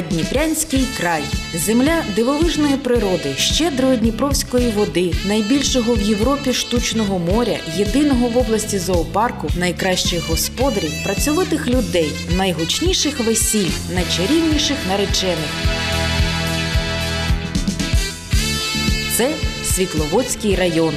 Надніпрянський край. Земля дивовижної природи, щедрої дніпровської води, найбільшого в Європі штучного моря, єдиного в області зоопарку, найкращих господарів, працьовитих людей, найгучніших весіль, найчарівніших наречених. Це Світловодський район.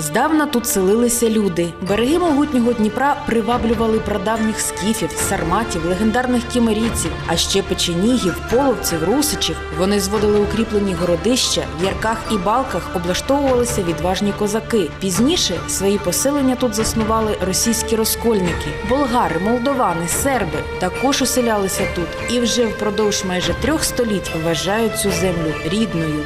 Здавна тут селилися люди. Береги могутнього Дніпра приваблювали прадавніх скіфів, сарматів, легендарних кімерійців, а ще печенігів, половців, русичів. Вони зводили укріплені городища, в ярках і балках облаштовувалися відважні козаки. Пізніше свої поселення тут заснували російські розкольники, болгари, молдовани, серби. Також оселялися тут і вже впродовж майже трьох століть вважають цю землю рідною.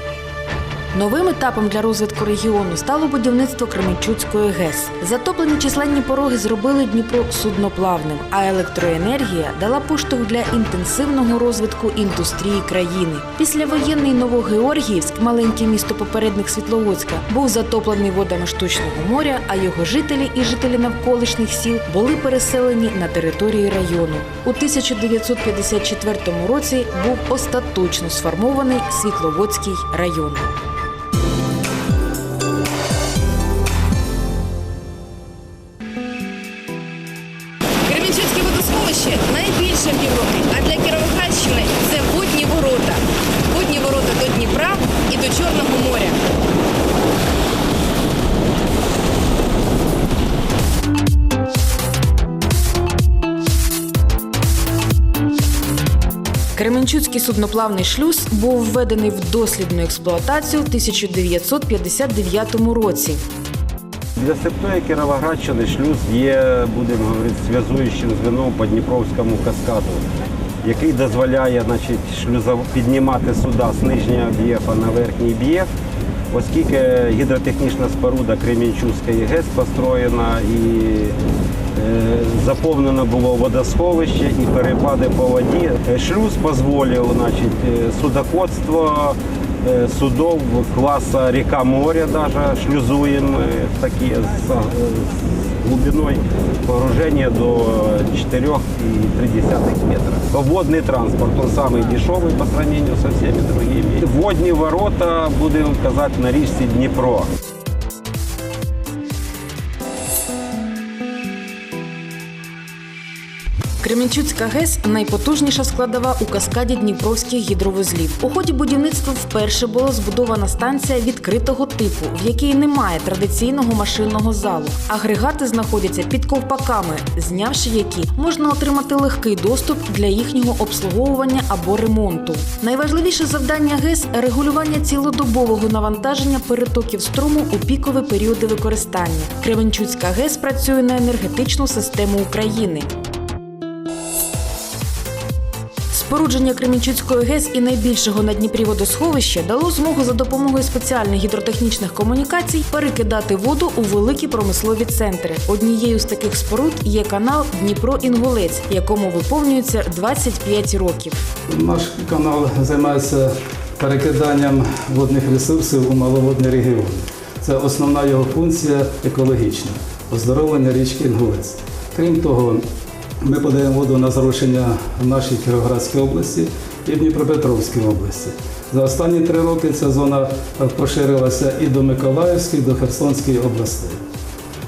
Новим етапом для розвитку регіону стало будівництво Кременчуцької ГЕС. Затоплені численні пороги зробили Дніпро судноплавним, а електроенергія дала поштовх для інтенсивного розвитку індустрії країни. Післявоєнний Новогеоргіївськ, маленьке місто попередник Світловодська, був затоплений водами штучного моря, а його жителі і жителі навколишніх сіл були переселені на території району. У 1954 році був остаточно сформований Світловодський район. Судноплавний шлюз був введений в дослідну експлуатацію в 1959 році. Для степної Кіровоградщини шлюз є, будемо говорити, зв'язуючим звеном по Дніпровському каскаду, який дозволяє значить, шлюзов піднімати суда з нижнього б'єфа на верхній б'єф, оскільки гідротехнічна споруда Кремінчуської ГЕС построєна і заповнено було водосховище і перепади по воді. Е, Шлюз дозволив значить, е, судоходство е, судов класса река моря даже шлюзуем э, такие с, э, с глубиной погружения до 4,3 метра. Водный транспорт, он самый дешевый по сравнению со всеми другими. Водні ворота, будемо казати, на річці Дніпро. Кременчуцька ГЕС найпотужніша складова у каскаді Дніпровських гідровузлів. У ході будівництва вперше була збудована станція відкритого типу, в якій немає традиційного машинного залу. Агрегати знаходяться під ковпаками, знявши які можна отримати легкий доступ для їхнього обслуговування або ремонту. Найважливіше завдання ГЕС регулювання цілодобового навантаження перетоків струму у пікові періоди використання. Кременчуцька ГЕС працює на енергетичну систему України. Спорудження Кремінчуцької ГЕС і найбільшого на Дніпрі водосховища дало змогу за допомогою спеціальних гідротехнічних комунікацій перекидати воду у великі промислові центри. Однією з таких споруд є канал Дніпро-Інгулець, якому виповнюється 25 років. Наш канал займається перекиданням водних ресурсів у маловодний регіон. Це основна його функція екологічна оздоровлення річки Інгулець. Крім того, ми подаємо воду на зарушення в нашій Кіровоградській області і в Дніпропетровській області. За останні три роки ця зона поширилася і до Миколаївської, і до Херсонської областей.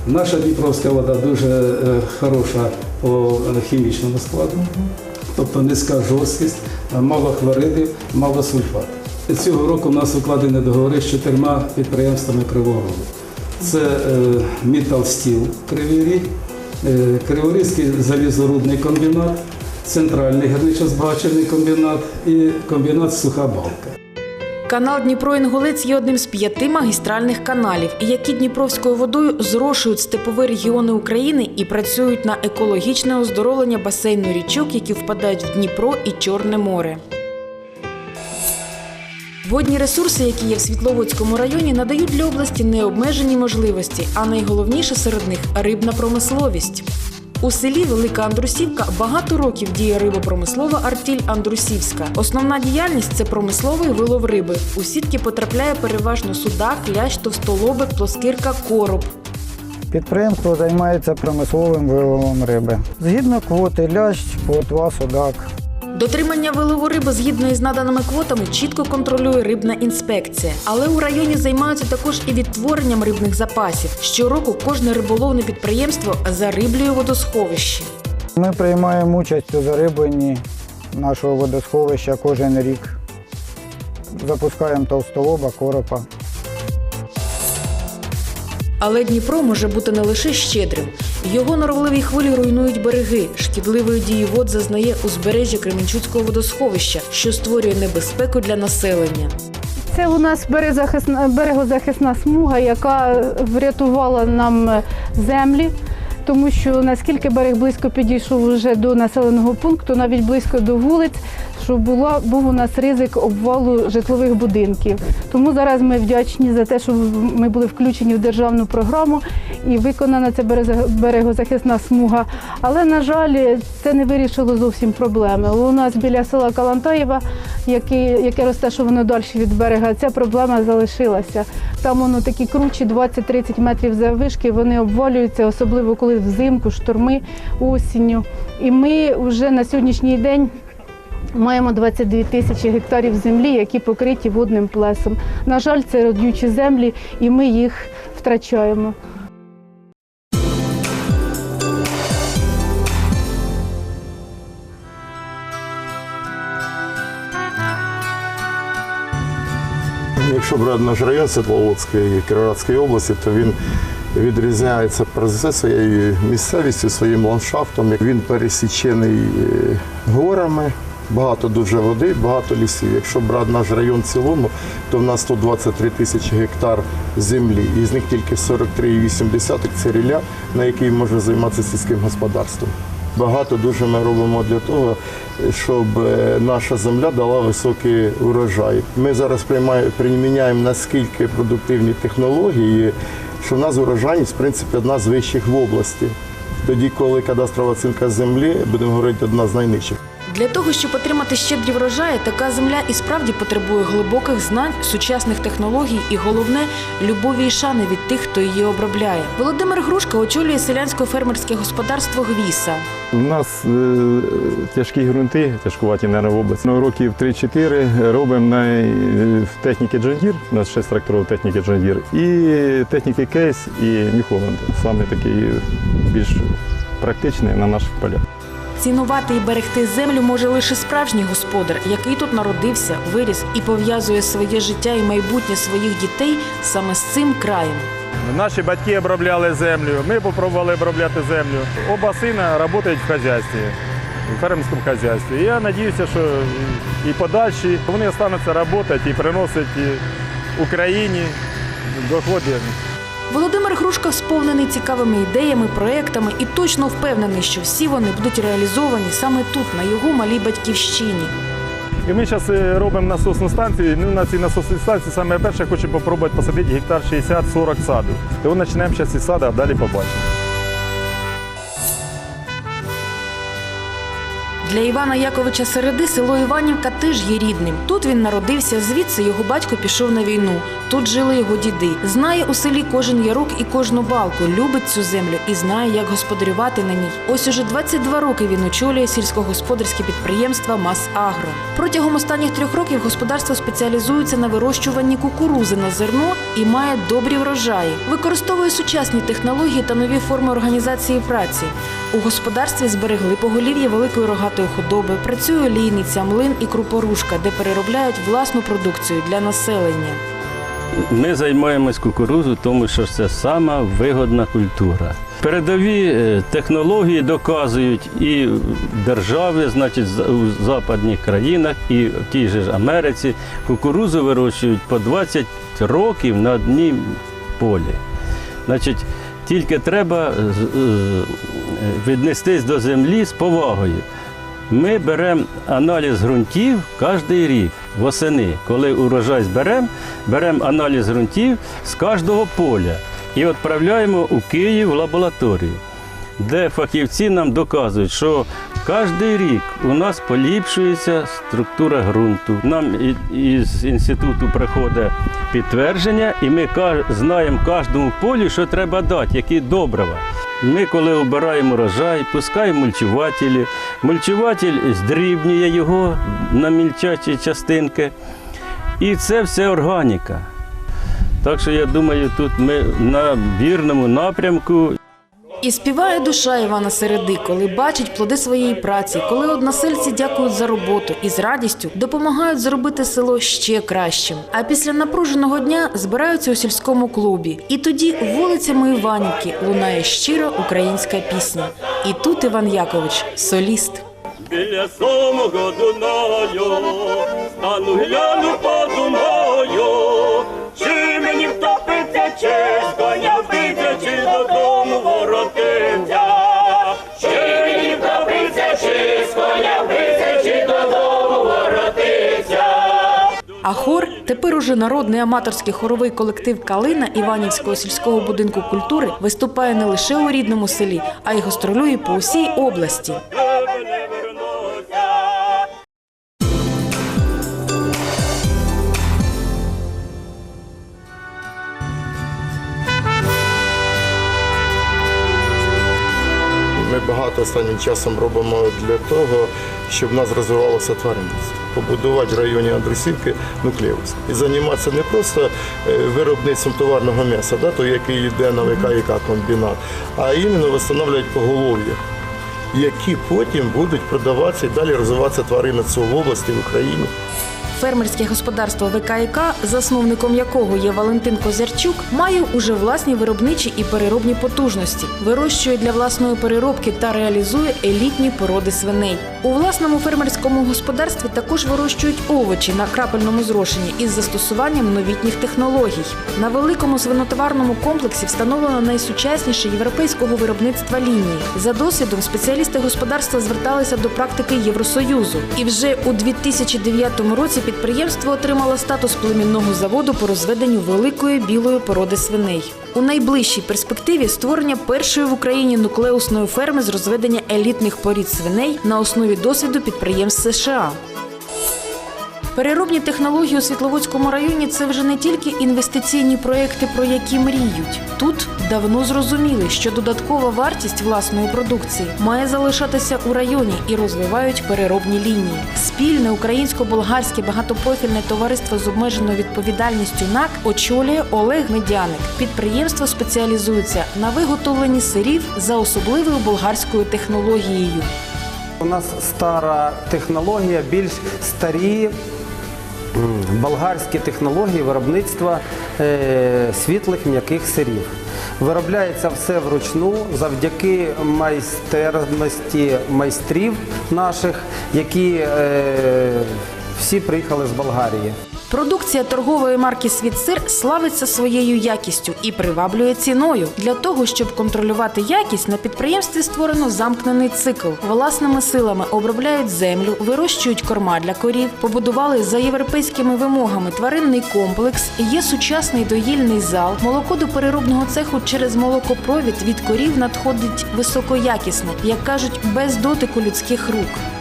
Наша Дніпровська вода дуже е, хороша по хімічному складу, тобто низька жорсткість, е, мало хлоридів, мало сульфат. Цього року в нас укладені договори з чотирма підприємствами Кривого Рогу. Це е, Мітал Стіл Кривий Ріг, Криворізький залізорудний комбінат, Центральний гірничо-збагачувальний комбінат і комбінат Суха Балка. Канал Дніпро-Інгулець є одним з п'яти магістральних каналів, які Дніпровською водою зрошують степові регіони України і працюють на екологічне оздоровлення басейну річок, які впадають в Дніпро і Чорне море. Водні ресурси, які є в Світловодському районі, надають для області необмежені можливості, а найголовніше серед них рибна промисловість. У селі Велика Андрусівка багато років діє рибопромислова артіль Андрусівська. Основна діяльність це промисловий вилов риби. У сітки потрапляє переважно судак, лящ, товстолобик, плоскирка, короб. Підприємство займається промисловим виловом риби. Згідно квоти лящ, плотва, судак. Дотримання вилову риби згідно із наданими квотами чітко контролює рибна інспекція. Але у районі займаються також і відтворенням рибних запасів. Щороку кожне риболовне підприємство зариблює водосховище. Ми приймаємо участь у зарибленні нашого водосховища кожен рік. Запускаємо товстолоба, коропа. Але Дніпро може бути не лише щедрим. Його норовливі хвилі руйнують береги. Шкідливої дії вод зазнає узбережжя Кременчуцького водосховища, що створює небезпеку для населення. Це у нас берегозахисна смуга, яка врятувала нам е, землі, тому що наскільки берег близько підійшов вже до населеного пункту, навіть близько до вулиць, що була, був у нас ризик обвалу житлових будинків. Тому зараз ми вдячні за те, що ми були включені в державну програму і виконана ця берегозахисна смуга. Але, на жаль, це не вирішило зовсім проблеми. У нас біля села Калантаєва, яке, розташовано далі від берега, ця проблема залишилася. Там воно такі кручі 20-30 метрів заввишки, вони обвалюються, особливо коли взимку, шторми осінню. І ми вже на сьогоднішній день. Маємо 22 тисячі гектарів землі, які покриті водним плесом. На жаль, це родючі землі, і ми їх втрачаємо. Якщо брати наш район Світловодської Кіровоградської області, то він відрізняється все своєю місцевістю, своїм ландшафтом. Він пересічений е, горами, багато дуже води, багато лісів. Якщо брати наш район в цілому, то в нас тут 23 тисячі гектар землі, і з них тільки 43,8 це рілля, на якій можна займатися сільським господарством. Багато дуже ми робимо для того, щоб е, наша земля дала високий урожай. Ми зараз приміняємо наскільки продуктивні технології, що в нас урожайність, в принципі, одна з вищих в області. Тоді, коли кадастрова оцінка землі, будемо говорити, одна з найнижчих. Для того, щоб отримати щедрі врожаї, така земля і справді потребує глибоких знань, сучасних технологій і головне любові і шани від тих, хто її обробляє. Володимир Грушка очолює селянсько-фермерське господарство Гвіса. У нас е, тяжкі ґрунти, тяжкуваті на область. Ну, років 3-4 робимо на е, техніки Джондір, у нас 6 тракторів техніки Джондір, і техніки Кейс і Нью-Холланд. Саме такий більш практичний на наших полях. Цінувати і берегти землю може лише справжній господар, який тут народився, виріс і пов'язує своє життя і майбутнє своїх дітей саме з цим краєм. Наші батьки обробляли землю, ми спробували обробляти землю. Оба сина працюють в хазяйстві, в фермерському хазяйстві. Я сподіваюся, що і подальші вони остануться працювати і приносять і Україні доходи. Володимир Грушка сповнений цікавими ідеями, проектами і точно впевнений, що всі вони будуть реалізовані саме тут, на його малій батьківщині. І ми зараз робимо насосну станцію. Ну, на цій насосній станції саме перше хочемо спробувати посадити гектар 60-40 саду. Тому почнемо зараз із саду, а далі побачимо. Для Івана Яковича Середи село Іванівка теж є рідним. Тут він народився, звідси його батько пішов на війну. Тут жили його діди. Знає у селі кожен ярок і кожну балку, любить цю землю і знає, як господарювати на ній. Ось уже 22 роки він очолює сільськогосподарське підприємство Масагро. Протягом останніх трьох років господарство спеціалізується на вирощуванні кукурузи на зерно і має добрі врожаї. Використовує сучасні технології та нові форми організації праці. У господарстві зберегли поголів'я великої рогатої худоби, працює олійниця, млин і крупорушка, де переробляють власну продукцію для населення. Ми займаємось кукурузою, тому що це сама вигодна культура. Передові е, технології доказують і держави, значить, у западних країнах, і в тій же ж Америці кукурузу вирощують по 20 років на одній полі. Значить, тільки треба е, віднестись до землі з повагою. Ми беремо аналіз ґрунтів кожен рік восени. Коли урожай зберемо, беремо аналіз ґрунтів з кожного поля і відправляємо у Київ в лабораторію, де фахівці нам доказують, що Кожний рік у нас поліпшується структура ґрунту. Нам із інституту приходить підтвердження, і ми знаємо кожному полю, що треба дати, які добрива. Ми, коли обираємо рожай, пускаємо мульчувателі. Мульчуватель здрібнює його на мільчачі частинки. І це все органіка. Так що я думаю, тут ми на вірному напрямку. І співає душа Івана Середи, коли бачить плоди своєї праці, коли односельці дякують за роботу і з радістю допомагають зробити село ще кращим. А після напруженого дня збираються у сільському клубі. І тоді вулицями Іванівки лунає щира українська пісня. І тут Іван Якович соліст. Біля самого Дунаю, стану гляну, подумаю, чи мені втопиться, чи з коня А хор тепер уже народний аматорський хоровий колектив Калина Іванівського сільського будинку культури виступає не лише у рідному селі, а й гастролює по усій області. Останнім часом робимо для того, щоб в нас розвивалося тваринництво. Побудувати в районі Андрусівки нуклеус. І займатися не просто е, виробництвом товарного м'яса, да, то який йде на ВКІК комбінат, а іменно встановлювати поголов'я, які потім будуть продаватися і далі розвиватися тваринництво в області, в Україні. Фермерське господарство ВКІК, засновником якого є Валентин Козярчук, має уже власні виробничі і переробні потужності, вирощує для власної переробки та реалізує елітні породи свиней. У власному фермерському господарстві також вирощують овочі на крапельному зрошенні із застосуванням новітніх технологій. На великому свинотоварному комплексі встановлено найсучасніше європейського виробництва лінії. За досвідом спеціалісти господарства зверталися до практики Євросоюзу. І вже у 2009 році підприємство отримало статус племінного заводу по розведенню великої білої породи свиней. У найближчій перспективі створення першої в Україні нуклеусної ферми з розведення елітних порід свиней на основі досвіду підприємств США. Переробні технології у Світловодському районі це вже не тільки інвестиційні проекти, про які мріють. Тут давно зрозуміли, що додаткова вартість власної продукції має залишатися у районі і розвивають переробні лінії. Спільне українсько-болгарське багатопрофільне товариство з обмеженою відповідальністю НАК очолює Олег Медяник. Підприємство спеціалізується на виготовленні сирів за особливою болгарською технологією. У нас стара технологія, більш старі болгарські технології виробництва е, світлих м'яких сирів. Виробляється все вручну завдяки майстерності майстрів наших, які е, всі приїхали з Болгарії. Продукція торгової марки Світсир славиться своєю якістю і приваблює ціною. Для того, щоб контролювати якість, на підприємстві створено замкнений цикл. Власними силами обробляють землю, вирощують корма для корів, побудували за європейськими вимогами тваринний комплекс. Є сучасний доїльний зал. Молоко до переробного цеху через молокопровід від корів надходить високоякісне, як кажуть, без дотику людських рук.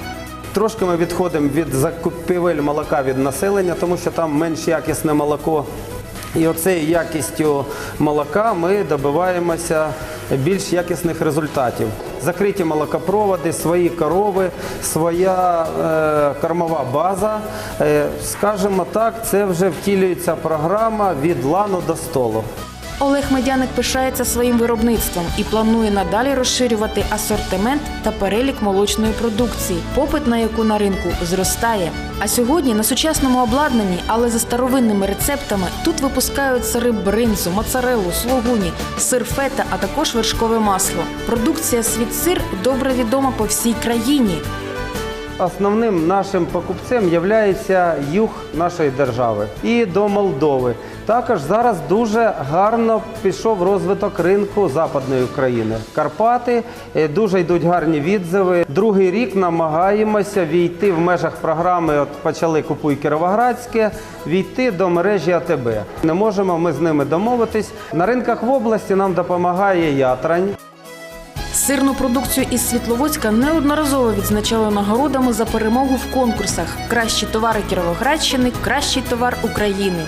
Трошки ми відходимо від закупівель молока від населення, тому що там менш якісне молоко. І оцею якістю молока ми добиваємося більш якісних результатів. Закриті молокопроводи, свої корови, своя е, кормова база. Е, скажімо так, це вже втілюється програма від лану до столу. Олег Медяник пишається своїм виробництвом і планує надалі розширювати асортимент та перелік молочної продукції, попит на яку на ринку зростає. А сьогодні на сучасному обладнанні, але за старовинними рецептами, тут випускають сири бринзу, моцарелу, слугуні, сир фета, а також вершкове масло. Продукція світсир добре відома по всій країні. Основним нашим покупцем є юг нашої держави і до Молдови. Також зараз дуже гарно пішов розвиток ринку Западної України. Карпати е, дуже йдуть гарні відзиви. Другий рік намагаємося війти в межах програми. От почали купуй Кіровоградське, війти до мережі АТБ. Не можемо ми з ними домовитись. На ринках в області нам допомагає Ятрань. Сирну продукцію із Світловодська неодноразово відзначали нагородами за перемогу в конкурсах Кращі товари Кіровоградщини, кращий товар України.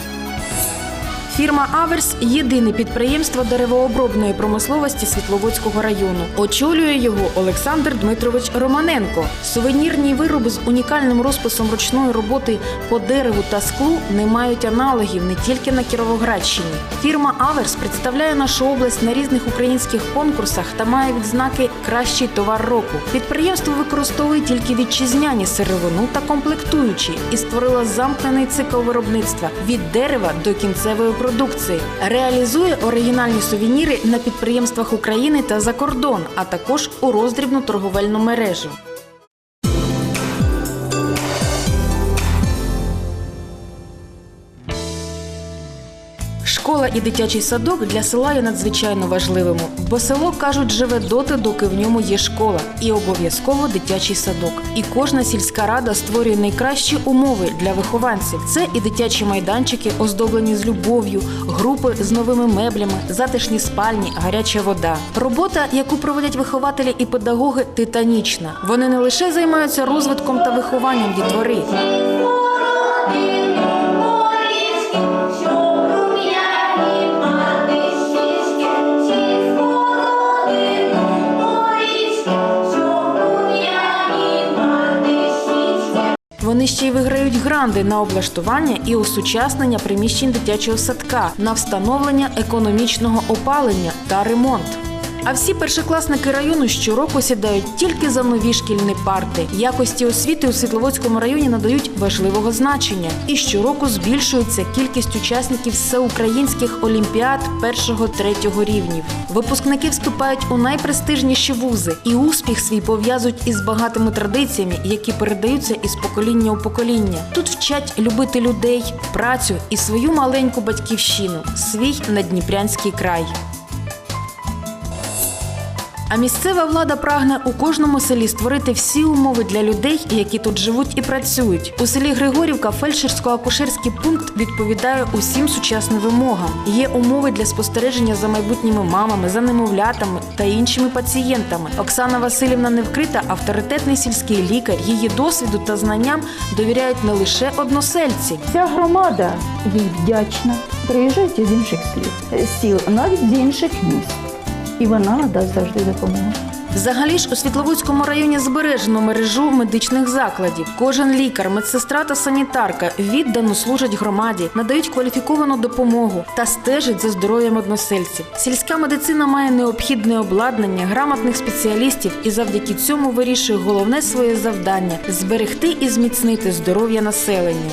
Фірма Аверс єдине підприємство деревообробної промисловості Світловодського району. Очолює його Олександр Дмитрович Романенко. Сувенірні вироби з унікальним розписом ручної роботи по дереву та склу не мають аналогів не тільки на Кіровоградщині. Фірма Аверс представляє нашу область на різних українських конкурсах та має відзнаки Кращий товар року. Підприємство використовує тільки вітчизняні сировину та комплектуючі і створило замкнений цикл виробництва від дерева до кінцевої продукції. Реалізує оригінальні сувеніри на підприємствах України та за кордон, а також у роздрібну торговельну мережу. Школа і дитячий садок для села є надзвичайно важливими, бо село кажуть живе доти, доки в ньому є школа, і обов'язково дитячий садок. І кожна сільська рада створює найкращі умови для вихованців. Це і дитячі майданчики, оздоблені з любов'ю, групи з новими меблями, затишні спальні, гаряча вода. Робота, яку проводять вихователі і педагоги, титанічна. Вони не лише займаються розвитком та вихованням дітвори. Вони ще й виграють гранди на облаштування і осучаснення приміщень дитячого садка, на встановлення економічного опалення та ремонт. А всі першокласники району щороку сідають тільки за нові шкільні парти. Якості освіти у Світловодському районі надають важливого значення. І щороку збільшується кількість учасників всеукраїнських олімпіад першого-третього рівнів. Випускники вступають у найпрестижніші вузи, і успіх свій пов'язують із багатими традиціями, які передаються із покоління у покоління. Тут вчать любити людей, працю і свою маленьку батьківщину, свій надніпрянський край. А місцева влада прагне у кожному селі створити всі умови для людей, які тут живуть і працюють. У селі Григорівка фельдшерсько-акушерський пункт відповідає усім сучасним вимогам. Є умови для спостереження за майбутніми мамами, за немовлятами та іншими пацієнтами. Оксана Васильівна Невкрита авторитетний сільський лікар. Її досвіду та знанням довіряють не лише односельці. Вся громада їй вдячна. Приїжджають із інших слів, сіл, навіть з інших міст. І вона надасть завжди допомогу. Взагалі ж у Світловодському районі збережено мережу медичних закладів. Кожен лікар, медсестра та санітарка віддано служать громаді, надають кваліфіковану допомогу та стежать за здоров'ям односельців. Сільська медицина має необхідне обладнання, грамотних спеціалістів і завдяки цьому вирішує головне своє завдання зберегти і зміцнити здоров'я населення.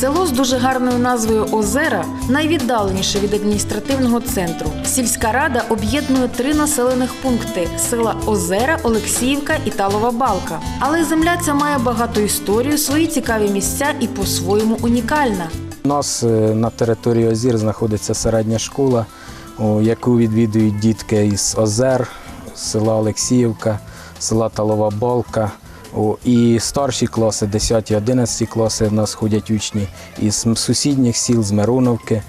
Село з дуже гарною назвою Озера найвіддаленіше від адміністративного центру. Сільська рада об'єднує три населених пункти села Озера, Олексіївка і Талова Балка. Але земля ця має багату історію, свої цікаві місця і по-своєму унікальна. У нас е, на території Озір знаходиться середня школа, яку відвідують дітки із Озер, села Олексіївка, села Талова Балка. І старші класи, 10 11 класи, в нас ходять учні із сусідніх сіл, з Мироновки,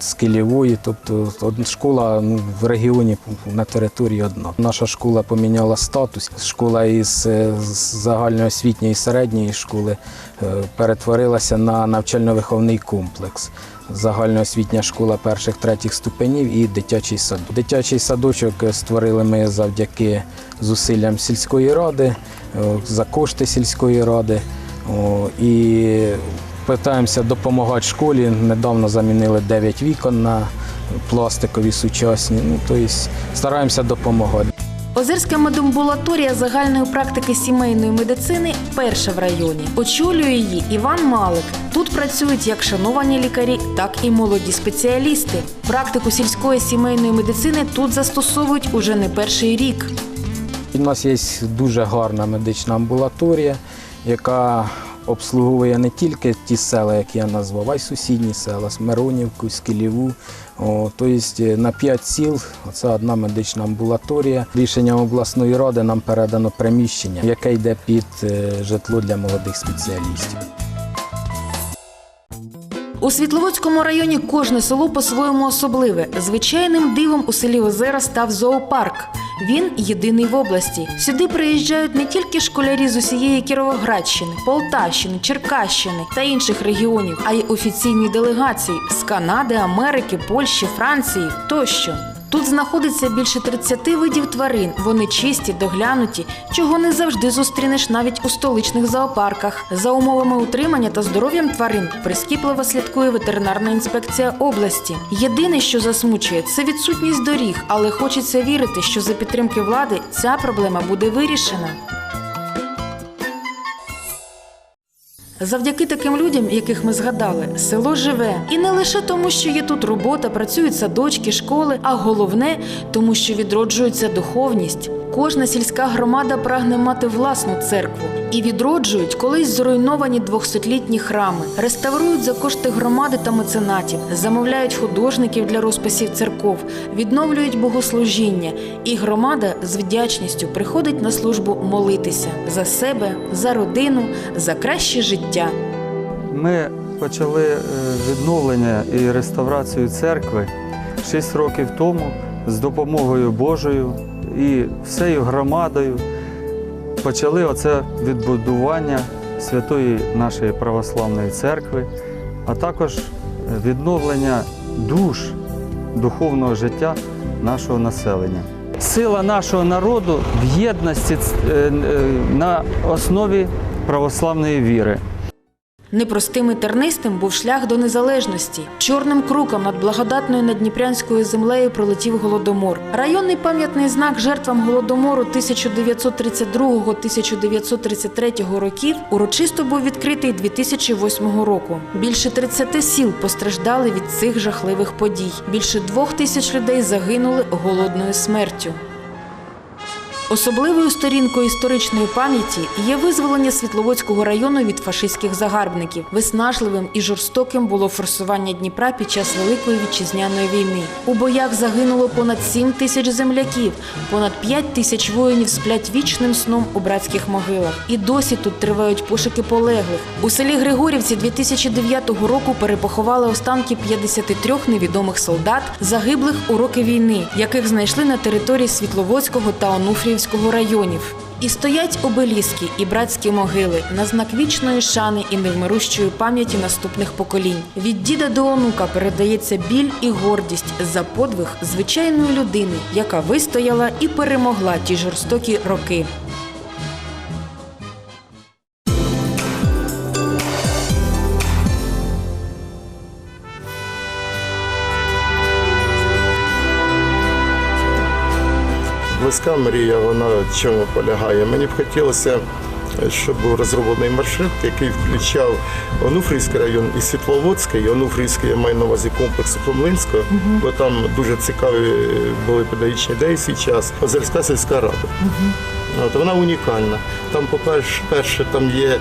з Килівої. Тобто школа в регіоні на території одна. Наша школа поміняла статус. Школа із е, загальноосвітньої середньої школи е, перетворилася на навчально-виховний комплекс. Загальноосвітня школа перших третіх ступенів і дитячий садок. Дитячий садочок е, створили ми завдяки зусиллям сільської ради, за кошти сільської ради. І питаємося допомагати школі. Недавно замінили 9 вікон на пластикові сучасні. Ну, тобто стараємося допомагати. Озерська медамбулаторія загальної практики сімейної медицини перша в районі. Очолює її Іван Малик. Тут працюють як шановані лікарі, так і молоді спеціалісти. Практику сільської сімейної медицини тут застосовують уже не перший рік. У нас є дуже гарна медична амбулаторія, яка обслуговує не тільки ті села, які я назвав, а й сусідні села, Смиронівку, Скіліву. Тобто на 5 сіл це одна медична амбулаторія. Рішенням обласної ради нам передано приміщення, яке йде під е, житло для молодих спеціалістів. У Світловодському районі кожне село по-своєму особливе. Звичайним дивом у селі Озера став зоопарк. Він єдиний в області. Сюди приїжджають не тільки школярі з усієї Кіровоградщини, Полтавщини, Черкащини та інших регіонів, а й офіційні делегації з Канади, Америки, Польщі, Франції тощо. Тут знаходиться більше 30 видів тварин. Вони чисті, доглянуті, чого не завжди зустрінеш навіть у столичних зоопарках. За умовами утримання та здоров'ям тварин прискіпливо слідкує ветеринарна інспекція області. Єдине, що засмучує, це відсутність доріг, але хочеться вірити, що за підтримки влади ця проблема буде вирішена. Завдяки таким людям, яких ми згадали, село живе. І не лише тому, що є тут робота, працюють садочки, школи, а головне, тому що відроджується духовність. Кожна сільська громада прагне мати власну церкву і відроджують колись зруйновані двохсотлітні храми, реставрують за кошти громади та меценатів, замовляють художників для розписів церков, відновлюють богослужіння, і громада з вдячністю приходить на службу молитися за себе, за родину, за краще життя. Ми почали е, відновлення і реставрацію церкви 6 років тому з допомогою Божою і всією громадою. Почали оце відбудування святої нашої православної церкви, а також відновлення душ духовного життя нашого населення. Сила нашого народу в єдності е, е, на основі православної віри. Непростим і тернистим був шлях до незалежності. Чорним круком над благодатною надніпрянською землею пролетів голодомор. Районний пам'ятний знак жертвам голодомору 1932-1933 років урочисто був відкритий 2008 року. Більше 30 сіл постраждали від цих жахливих подій. Більше двох тисяч людей загинули голодною смертю. Особливою сторінкою історичної пам'яті є визволення Світловодського району від фашистських загарбників. Виснажливим і жорстоким було форсування Дніпра під час Великої вітчизняної війни. У боях загинуло понад 7 тисяч земляків, понад 5 тисяч воїнів сплять вічним сном у братських могилах. І досі тут тривають пошуки полеглих. У селі Григорівці 2009 року перепоховали останки 53 невідомих солдат, загиблих у роки війни, яких знайшли на території Світловодського та Онуфріївського районів. І стоять обеліски і братські могили на знак вічної шани і невмирущої пам'яті наступних поколінь. Від діда до онука передається біль і гордість за подвиг звичайної людини, яка вистояла і перемогла ті жорстокі роки. Близька мрія, вона в чому полягає. Мені б хотілося, щоб був розроблений маршрут, який включав Онуфрійський район і Світловодський. Онуфрійський я маю на увазі комплекс Хомлинського, бо там дуже цікаві були педагогічні ідеї свій час. Озерська сільська рада. От, вона унікальна. Там, по-перше, перше, там є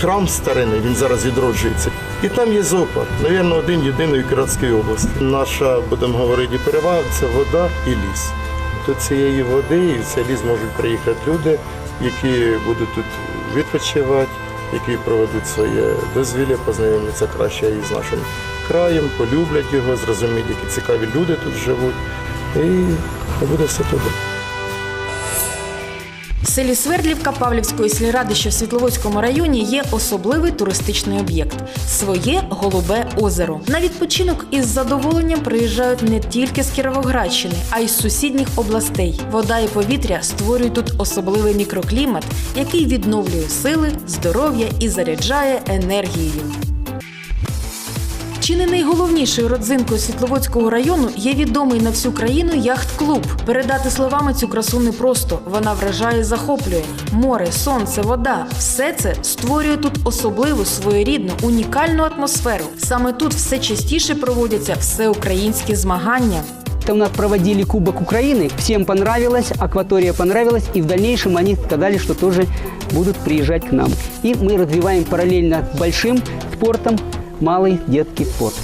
храм старинний, він зараз відроджується. І там є зоопарк, навірно, один єдиний у Кіровській області. Наша, будемо говорити, перевага це вода і ліс. До цієї води і в цей ліс можуть приїхати люди, які будуть тут відпочивати, які проведуть своє дозвілля, познайомляться краще із нашим краєм, полюблять його, зрозуміють, які цікаві люди тут живуть. І буде все добре. В селі Свердлівка Павлівської сільради, в Світловодському районі, є особливий туристичний об'єкт своє голубе озеро. На відпочинок із задоволенням приїжджають не тільки з Кіровоградщини, а й з сусідніх областей. Вода і повітря створюють тут особливий мікроклімат, який відновлює сили, здоров'я і заряджає енергією. Чи не найголовнішою родзинкою Світловодського району є відомий на всю країну яхт-клуб. Передати словами цю красу непросто. Вона вражає, і захоплює. Море, сонце, вода все це створює тут особливу своєрідну, унікальну атмосферу. Саме тут все частіше проводяться всеукраїнські змагання. Там нас проводили Кубок Украины, всем понравилось, акватория понравилась, и в дальнейшем они сказали, что тоже будут приезжать к нам. И мы развиваем параллельно с большим спортом малый детский спорт.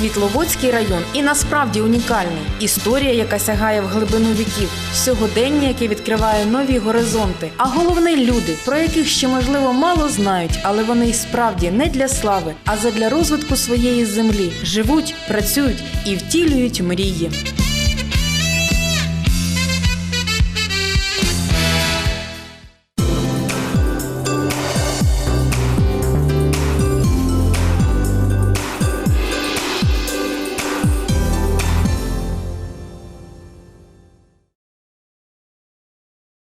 Світловодський район і насправді унікальний. Історія, яка сягає в глибину віків, сьогодення, яке відкриває нові горизонти. А головне люди, про яких ще можливо мало знають, але вони й справді не для слави, а задля розвитку своєї землі живуть, працюють і втілюють мрії.